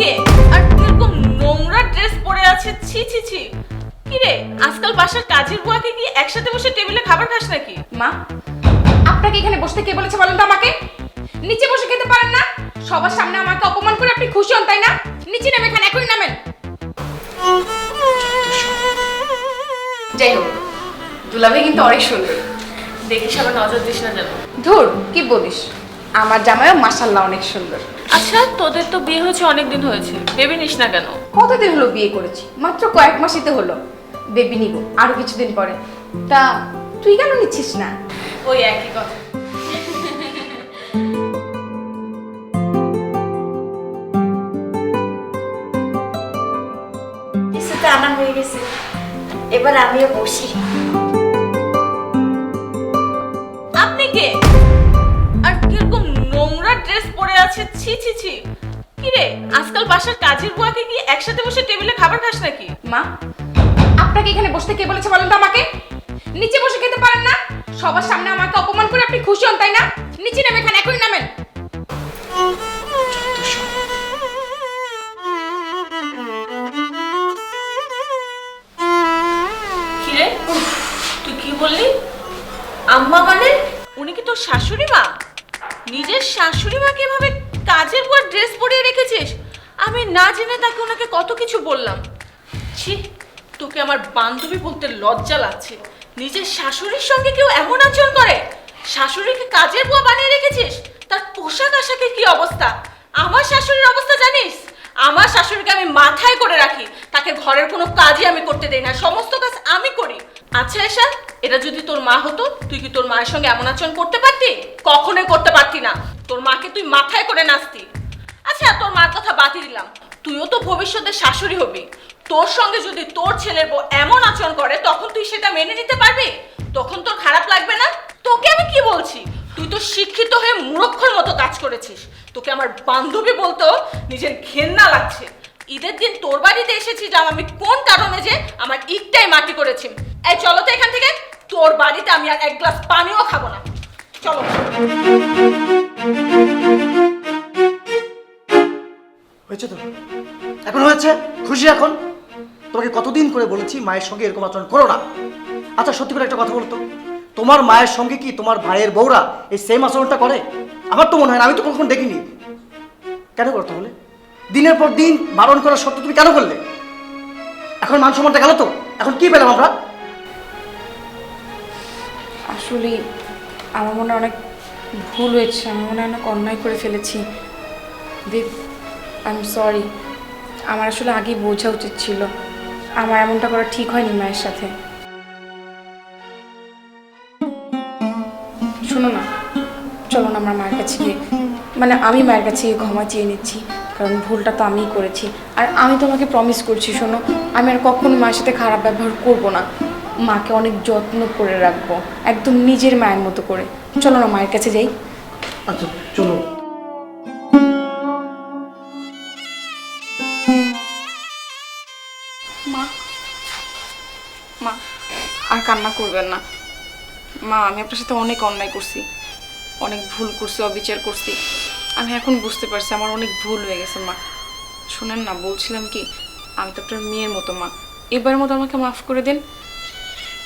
কে? আর কীরকম নোংরা ড্রেস পরে আছে? ছি ছি ছি। কিরে আজকাল বাসার কাজের বুয়াকে কি একসাথে বসে টেবিলে খাবার খাস নাকি? মা আপনাকে এখানে বসতে কে বলেছে বলেন তো আমাকে? নিচে বসে খেতে পারেন না? সবার সামনে আমাকে অপমান করে আপনি খুশি হন তাই না? নিচে নেমে খান এখনই নামেন। যাই হোক দুলাভাই কিন্তু অনেক সুন্দর। দেখিস আবার নজর দিস না যেন। ধুর কি বলিস? আমার জামাইও মাসাল্লাহ অনেক সুন্দর। আচ্ছা তোদের তো বিয়ে হয়েছে অনেক দিন হয়েছে। ভেবে নিস না কেন? কতদিন হলো বিয়ে করেছি? মাত্র কয়েক মাসই তো হলো। বেবি নিব আরও কিছুদিন পরে। তা তুই কেন নিচ্ছিস না? ওই একই কথা। আনা হয়ে গেছে। এবার আমিও বসি। ছি ছি ছি। কিরে আজকাল বাসার কাজের বুয়াকে কি একসাথে বসে টেবিলে খাবার খাস নাকি? মা আপনাকে এখানে বসতে কে বলেছে বলেন তো আমাকে? নিচে বসে খেতে পারেন না? সবার সামনে আমাকে অপমান করে আপনি খুশি হন তাই না? নিচে নেমে খান এখনই নামেন। তুই কি বললি? আম্মা মানে? উনি কি তোর শাশুড়ি মা? নিজের শাশুড়ি মাকে এভাবে কাজের পর ড্রেস পরিয়ে রেখেছিস? আমি না জেনে তাকে ওনাকে কত কিছু বললাম। ছি, তোকে আমার বান্ধবী বলতে লজ্জা লাগছে। নিজের শাশুড়ির সঙ্গে কেউ এমন আচরণ করে? শাশুড়িকে কাজের বুয়া বানিয়ে রেখেছিস? তার পোশাক আশাকের কি অবস্থা? আমার শাশুড়ির অবস্থা জানিস? আমার শাশুড়িকে আমি মাথায় করে রাখি। তাকে ঘরের কোনো কাজই আমি করতে দেই না। সমস্ত কাজ আমি করি। আচ্ছা এসা, এটা যদি তোর মা হতো, তুই কি তোর মায়ের সঙ্গে এমন আচরণ করতে পারতি? কখনোই করতে পারতি না। তোর মাকে তুই মাথায় করে নাচতি। আচ্ছা তোর মার কথা বাতি দিলাম। তুইও তো ভবিষ্যতে শাশুড়ি হবি। তোর সঙ্গে যদি তোর ছেলের বউ এমন আচরণ করে, তখন তুই সেটা মেনে নিতে পারবি? তখন তোর খারাপ লাগবে না? তোকে আমি কি বলছি? তুই তো শিক্ষিত হয়ে মূর্খর মতো কাজ করেছিস। তোকে আমার বান্ধবী বলতো নিজের ঘেন্না লাগছে। ঈদের দিন তোর বাড়িতে এসেছি যে আমি কোন কারণে যে আমার ইটটাই মাটি করেছি। এই চলো তো এখান থেকে। তোর বাড়িতে আমি আর এক গ্লাস পানিও খাব না। চলো। হয়েছে তো? এখন হয়েছে? খুশি এখন? তোমাকে কতদিন করে বলেছি মায়ের সঙ্গে এরকম আচরণ করো না। আচ্ছা সত্যি করে একটা কথা বলো তো। তোমার মায়ের সঙ্গে কি তোমার ভাইয়ের বউরা এই সেম আচরণটা করে? আমার তো মনে হয় না, আমি তো কখনো দেখিনি। কেন করো তাহলে? দিনের পর দিন বারণ করা সত্ত্বেও তুমি কেন করলে? এখন মান সম্মানটা গেল তো? এখন কি পেলাম আমরা? আসলে আমার মনে অনেক ভুল হয়েছে, আমি মনে হয় অন্যায় করে ফেলেছি। দিদ আই এম সরি আমার আসলে আগেই বোঝা উচিত ছিল। আমার এমনটা করা ঠিক হয়নি মায়ের সাথে। শোনো না, চলো না আমার মায়ের কাছে গিয়ে মানে আমি মায়ের কাছে গিয়ে ক্ষমা চেয়ে নিচ্ছি, কারণ ভুলটা তো আমিই করেছি। আর আমি তোমাকে প্রমিস করছি, শোনো, আমি আর কখনো মায়ের সাথে খারাপ ব্যবহার করব না। মাকে অনেক যত্ন করে রাখব, একদম নিজের মায়ের মতো করে। চলো না মায়ের কাছে যাই। আচ্ছা চলো। মা মা আর কান্না করবেন না। মা আমি আপনার সাথে অনেক অন্যায় করছি। অনেক ভুল করছি অবিচার করছি। আমি এখন বুঝতে পারছি আমার অনেক ভুল হয়ে গেছে মা। শুনেন না বলছিলাম কি আমি তো আপনার মেয়ের মতো মা। এবার মতো আমাকে মাফ করে দিন।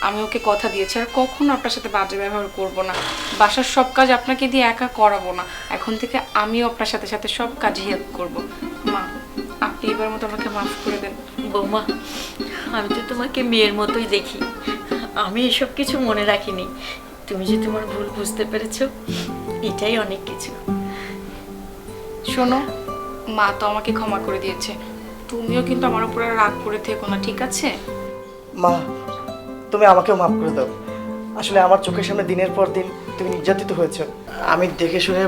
আমি ওকে কথা দিয়েছি আর কখনো আপনার সাথে বাজে ব্যবহার করব না। বাসার সব কাজ আপনাকে দিয়ে একা করাবো না। এখন থেকে আমিও আপনার সাথে সাথে সব কাজে হেল্প করব। মা আপনি এবার মতো আমাকে মাফ করে দেন। বৌমা আমি তো তোমাকে মেয়ের মতোই দেখি। আমি এসব কিছু মনে রাখিনি। তুমি যে তোমার ভুল বুঝতে পেরেছ এটাই অনেক কিছু। শোনো মা তো আমাকে ক্ষমা করে দিয়েছে। তুমিও কিন্তু আমার উপরে রাগ করে থেকো না ঠিক আছে? মা তুমি আমাকেও মাফ করে দাও। আসলে আমার চোখের সামনে দিনের পর দিন তুমি নির্যাতিত হয়েছ। আমি দেখে শুনে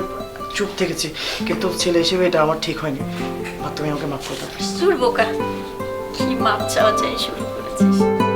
চুপ থেকেছি, কিন্তু ছেলে হিসেবে এটা আমার ঠিক হয়নি। তুমি আমাকে মাফ করে দাও। বোকা। কি মাপ চাওয়া চাই শুরু করেছিস?